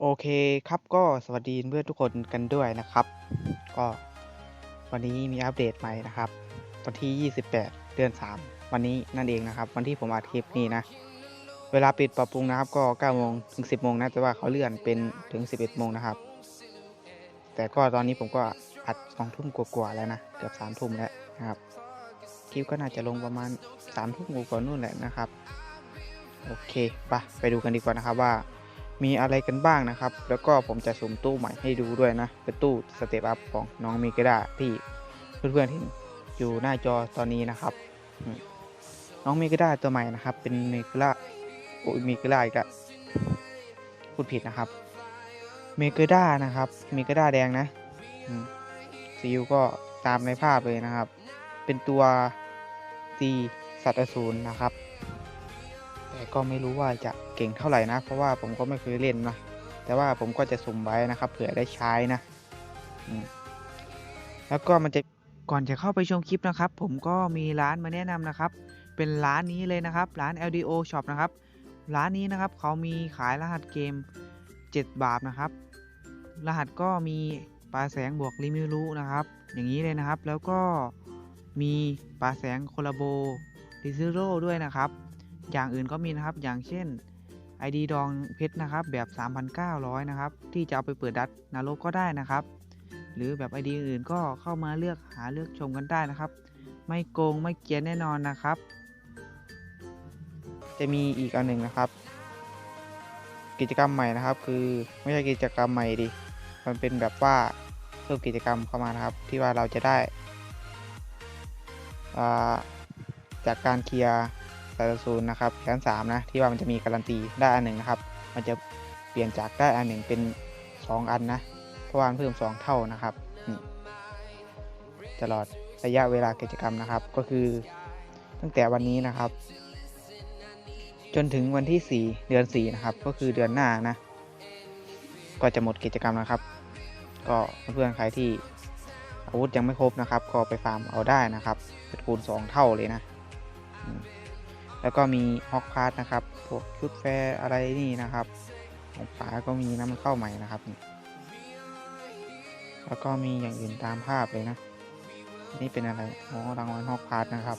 โอเคครับก็สวัสดีเพื่อนทุกคนกันด้วยนะครับ ก็วันนี้มีอัปเดตใหม่นะครับ วันที่ 28 เดือน 3 วันนี้นั่นเองนะครับ วันที่ผมอัดคลิปนี้นะ เวลาปิดปรับปรุงนะครับ ก็9โมงถึง 10โมงนะแต่ว่าเขาเลื่อนเป็นถึง 11โมงนะครับ แต่ก็ตอนนี้ผมก็อัด2ทุ่มกว่าๆแล้วนะเกือบ3ทุ่มแล้วนะครับคลิปก็น่าจะลงประมาณ3ทุ่มกว่านู่นแหละนะครับ โอเคไปไปดูกันดีกว่านะครับว่า มีอะไรกันบ้างนะครับ แล้วก็ผมจะสุ่มตู้ใหม่ให้ดูด้วยนะ เป็นตู้สเตปอัพของน้องมิกดาที่เพื่อนๆที่อยู่หน้าจอตอนนี้นะครับ น้องมิกดาตัวใหม่นะครับ เป็นมิกดาโอ้ยมิกดาอีกแล้วพูดผิดนะครับเมกดานะครับเมกดาแดงนะซีลก็ตามในภาพเลยนะครับ เป็นตัวตีสัตว์อสูรนะครับ แต่ก็ไม่รู้ว่าจะเก่งเท่าไหร่นะ เพราะว่าผมก็ไม่เคยเล่นนะแต่ว่าผมก็จะสุ่มไว้นะครับ เผื่อได้ใช้นะแล้วก็มันจะก่อนจะเข้าไปชมคลิปนะครับ ผมก็มีร้านมาแนะนำนะครับ เป็นร้านนี้เลยนะครับ ร้าน LDO Shop นะครับ ร้านนี้นะครับเขามีขายรหัสเกม 7 บาทนะครับ รหัสก็มีปลาแสงบวกลิมิรุนะครับ อย่างนี้เลยนะครับ แล้วก็มีปลาแสงโคลาโบดิซิโร่ด้วยนะครับ อย่างอื่นก็มีนะครับ อย่างเช่น ID ดองเพชรนะครับ แบบ 3,900 นะครับ ที่จะเอาไปเปิดดัดนารกก็ได้นะครับ หรือแบบ ID อื่นก็เข้ามาเลือกหาเลือกชมกันได้นะครับ ไม่โกงไม่เกียนแน่นอนนะครับ จะมีอีกอันหนึ่งนะครับ กิจกรรมใหม่นะครับ คือไม่ใช่กิจกรรมใหม่ดิมันเป็นแบบว่าเพิ่มกิจกรรมเข้ามานะครับ ที่ว่าเราจะได้อ่าจากการเคลียร์ สายศูนนะครับชั้นสามนะที่ว่ามันจะมีการันตีได้อันหนึ่งนะครับ มันจะเปลี่ยนจากได้อันหนึ่งเป็น 2 อันนะเพราะว่ามันเพิ่ม 2 เท่านะครับนี่ตลอดระยะเวลากิจกรรมนะครับ ก็คือตั้งแต่วันนี้นะครับ จนถึงวันที่ 4 เดือน 4 นะครับ ก็คือเดือนหน้านะ ก็จะหมดกิจกรรมนะครับ ก็เพื่อนๆใครที่อาวุธยังไม่ครบนะครับ ก็ไปฟาร์มเอาได้นะครับเป็นคูณ 2 เท่าเลยนะ แล้วก็มีฮอกพาร์นะครับพวกชุดแฟร์อะไรนี่นะครับของป๋าก็มีนะมันเข้าใหม่นะครับนี่แล้วก็มีอย่างอื่นตามภาพเลยนะ นี่เป็นอะไร อ๋อ รางวัลฮอกพาร์นะครับ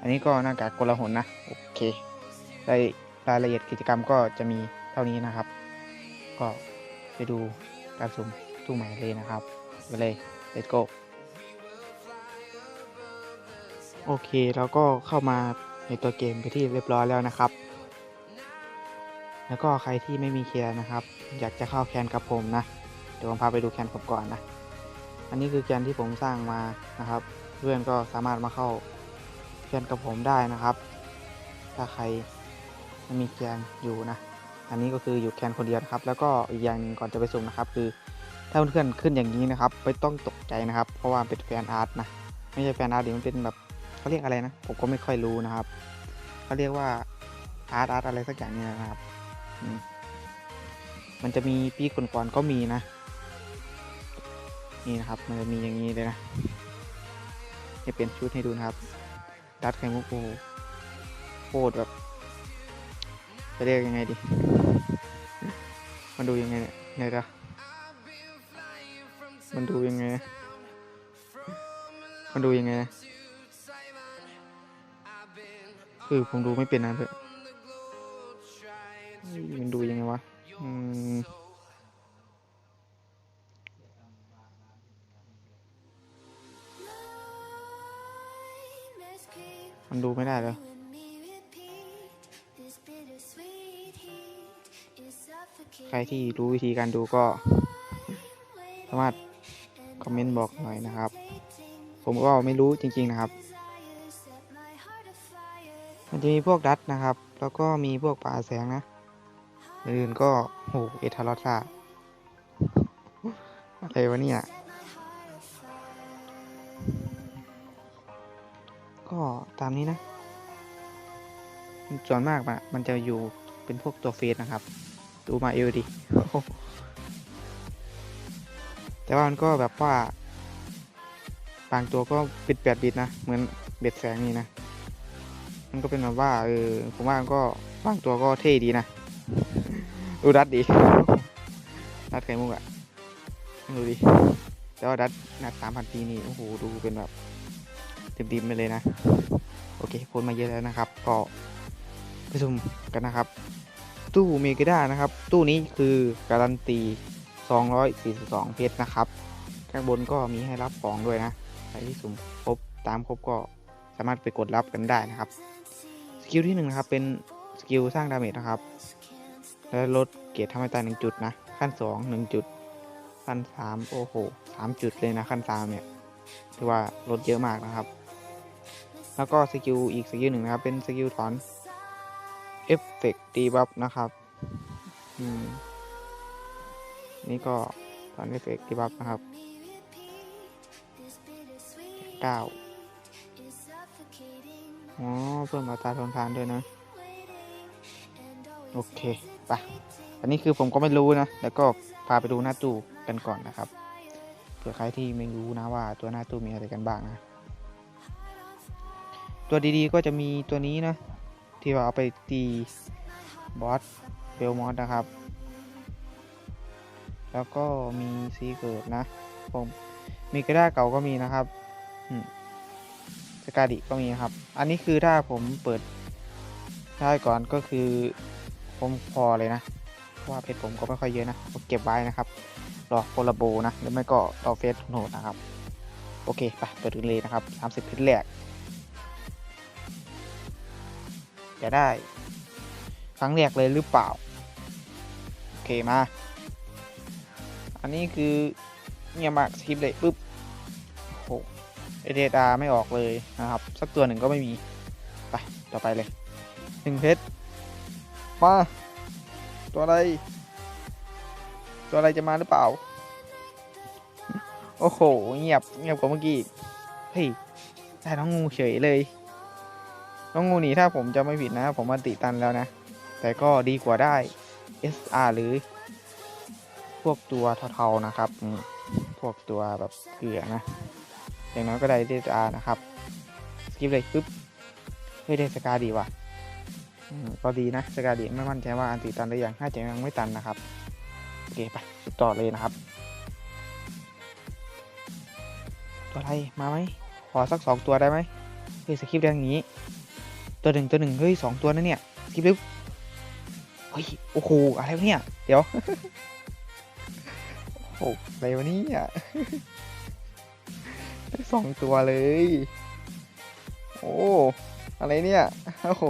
อันนี้ก็หน้ากากกลหนนะ โอเครายรายละเอียดกิจกรรมก็จะมีเท่านี้นะครับ ก็ไปดูการสุ่มตู้ใหม่เลยนะครับไปเลย let's go โอเค แล้วก็เข้ามา ในตัวเกมไปที่เรียบร้อยแล้วนะครับ แล้วก็ใครที่ไม่มีแคนนะครับ อยากจะเข้าแคนกับผมนะ เดี๋ยวผมพาไปดูแคนผมก่อนนะ อันนี้คือแคนที่ผมสร้างมานะครับ เพื่อนก็สามารถมาเข้าแคนกับผมได้นะครับ ถ้าใครไม่มีแคนอยู่นะ อันนี้ก็คืออยู่แคนคนเดียวนะครับ แล้วก็อีกอย่างหนึ่งก่อนจะไปสุ่มนะครับ คือถ้าเพื่อนๆขึ้นอย่างนี้นะครับ ไม่ต้องตกใจนะครับ เพราะว่าเป็นแฟนอาร์ตนะ ไม่ใช่แฟนอาร์ตดิมันเป็นแบบ เขาเรียกอะไรนะ ผมก็ไม่ค่อยรู้นะครับเขาเรียกว่าอาร์ตอาร์ตอะไรสักอย่างนี่นะครับมันจะมีปีก่อนๆก็มีนะ นี่นะครับ มันจะมีอย่างนี้เลยนะจะเป็นชุดให้ดูนะครับ ดัดไข่มุกโอ้โหโคตรแบบจะเรียกยังไงดี มันดูยังไงเนี่ยนะมันดูยังไง มันดูยังไง คือผมดูไม่เป็นนะเพื่อนมันดูยังไงวะอืมมันดูไม่ได้เลยใครที่รู้วิธีการดูก็สามารถคอมเมนต์บอกหน่อยนะครับ ผมก็ไม่รู้จริง ๆนะครับ มันจะมีพวกดัตนะครับ แล้วก็มีพวกป่าแสงนะอื่นก็โหเอทารอซ่าอะไรวะเนี่ย ก็ตามนี้นะส่วนมากอะมันจะอยู่เป็นพวกตัวเฟสนะครับ ดูมาเอลดิ แต่ว่ามันก็แบบว่า บางตัวก็ปิดแปดบิตนะ เหมือนเบ็ดแสงนี่นะ มันก็เป็นแบบว่าเออผมว่ามันก็บางตัวก็เท่ดีนะดูดัดดีดัดไข่มุกอะดูดิแต่ว่าดัดนัดสามพันปีนี่โอ้โหดูเป็นแบบดิมๆไปเลยนะ โอเคพูดมาเยอะแล้วนะครับ ก็ไปชมกันนะครับ ตู้เมกาด้านะครับ ตู้นี้คือการันตี 242 เพชรนะครับ ข้างบนก็มีให้รับของด้วยนะใครที่สุ่มครบตามครบก็สามารถไปกดรับกันได้นะครับ กิลที่หนึ่งนะครับเป็นสกิลสร้างดาเมจนะครับ และลดเกียรติทำให้ตายหนึ่งจุดนะขั้นสองหนึ่งจุดขั้นสามโอ้โหสามจุดเลยนะขั้นสามเนี่ยถือว่าลดเยอะมากนะครับ แล้วก็สกิลอีกสกิลหนึ่งนะครับเป็นสกิลถอนเอฟเฟกต์ดีบัฟนะครับอืมนี่ก็ถอนเอฟเฟกต์ดีบัฟนะครับเก้า อ๋อเพิ่มอัตราทนทานด้วยนะ โอเคไปอันนี้คือผมก็ไม่รู้นะ แล้วก็พาไปดูหน้าตู้กันก่อนนะครับ เผื่อใครที่ไม่รู้นะว่าตัวหน้าตู้มีอะไรกันบ้างนะ ตัวดีๆก็จะมีตัวนี้นะ ที่ว่าเอาไปตีบอสเบลมอสนะครับ แล้วก็มีซีเกิดนะผมมีกระด้าเก่าก็มีนะครับ อืม กาดิก็มีครับ อันนี้คือถ้าผมเปิดได้ก่อนก็คือผมพอเลยนะเพราะว่าเพชรผมก็ไม่ค่อยเยอะนะผมเก็บไว้นะครับ รอโคลาโบนะหรือไม่ก็รอเฟสโหนดนะครับ โอเคไปเปิดกันเลยนะครับ 30เพชรแรกจะได้ ครั้งแรกเลยหรือเปล่า โอเคมา อันนี้คือเงียบมากสคริปเลยปุ๊บ เอเดาไม่ออกเลยนะครับ สักตัวหนึ่งก็ไม่มี ไป ต่อไปเลยหนึ่งเพชรมา ตัวอะไร ตัวอะไรจะมาหรือเปล่า โอ้โห เงียบ เงียบกว่าเมื่อกี้เฮ้ยได้น้องงูเฉยเลย น้องงูนี่ถ้าผมจะไม่ผิดนะ ผมมาติตันแล้วนะ แต่ก็ดีกว่าได้ SR หรือ พวกตัวเทาๆนะครับ พวกตัวแบบเกลือนะ อย่างน้อยก็ได้ SR นะครับ สกิปเลยปุ๊บเฮ้ยได้สกาดีว่ะก็ดีนะสกาดีไม่มั่นใจว่าอันติตันหรือยังน่าจะยังไม่ตันนะครับโอเคไปต่อเลยนะครับ ตัวอะไรมาไหมขอสักสองตัวได้ไหมเฮ้ยสคริปต์แดงอย่างนี้ ตัวหนึ่งตัวหนึ่งเฮ้ยสองตัวนะเนี่ยสคริปต์เร็วเฮ้ยโอ้โหอะไรวะเนี่ย เดี๋ยวโอ้โหอะไรวะเนี่ย สองตัวเลย โอ้ อะไรเนี่ยโอ้โห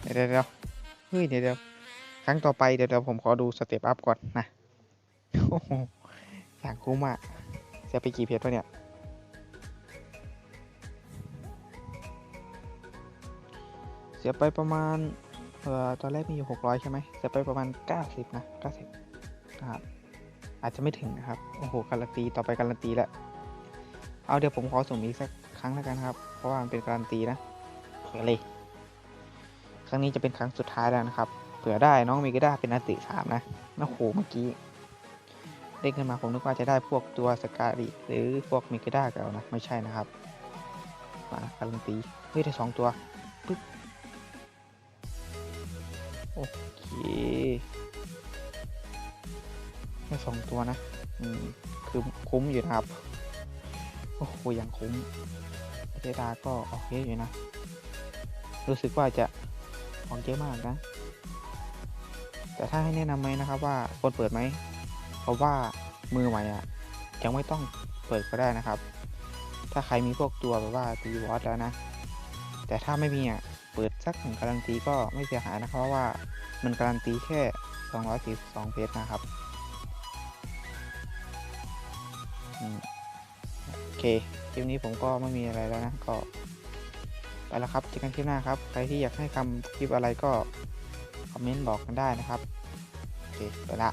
เดี๋ยวเดี๋ยวเฮ้ยเดี๋ยวเดี๋ยวครั้งต่อไปเดี๋ยวเดี๋ยวผมขอดูสเต็ปอัพก่อนนะโอ้โหอย่างคุ้มอะจะไปกี่เพจวะเนี่ยเสียไปประมาณเอ่อตอนแรกมีอยู่ 600 ใช่ไหมเสียไปประมาณ 90 นะ 90 นะครับ อาจจะไม่ถึงนะครับ โอ้โห การันตี ต่อไปการันตีแล้ว เอาเดี๋ยวผมขอสุ่มอีกสักครั้งแล้วกันครับ เพราะว่ามันเป็นการันตีนะเผื่อเลย ครั้งนี้จะเป็นครั้งสุดท้ายแล้วนะครับ เผื่อได้น้องมีก็ได้เป็นอัติสามนะน้าโหเมื่อกี้เด้งขึ้นมาผมนึกว่าจะได้พวกตัวสกาดิหรือพวกมิกาด้าเก่านะ ไม่ใช่นะครับ มาการันตีเฮ้ยได้สองตัวปึ๊บโอเคได้สองตัวนะ อืม คือคุ้มอยู่นะครับ โอ้โหย่างคุ้มเจดาก็โอเคอยู่นะ รู้สึกว่าจะของเยอะมากนะ แต่ถ้าให้แนะนำไหมนะครับว่าควรเปิดไหม เพราะว่ามือใหม่อะยังไม่ต้องเปิดก็ได้นะครับ ถ้าใครมีพวกตัวแบบว่าตีวอตแล้วนะ แต่ถ้าไม่มีอะเปิดสักหนึ่งการันตีก็ไม่เสียหายนะครับเพราะว่ามันการันตีแค่ 242เพชรนะครับ อืม เคคลิปนี้ผมก็ไม่มีอะไรแล้วนะก็ไปแล้วครับเจอกันคลิปหน้าครับ ใครที่อยากให้ทำคลิปอะไรก็คอมเมนต์บอกกันได้นะครับ โอเค ไปละ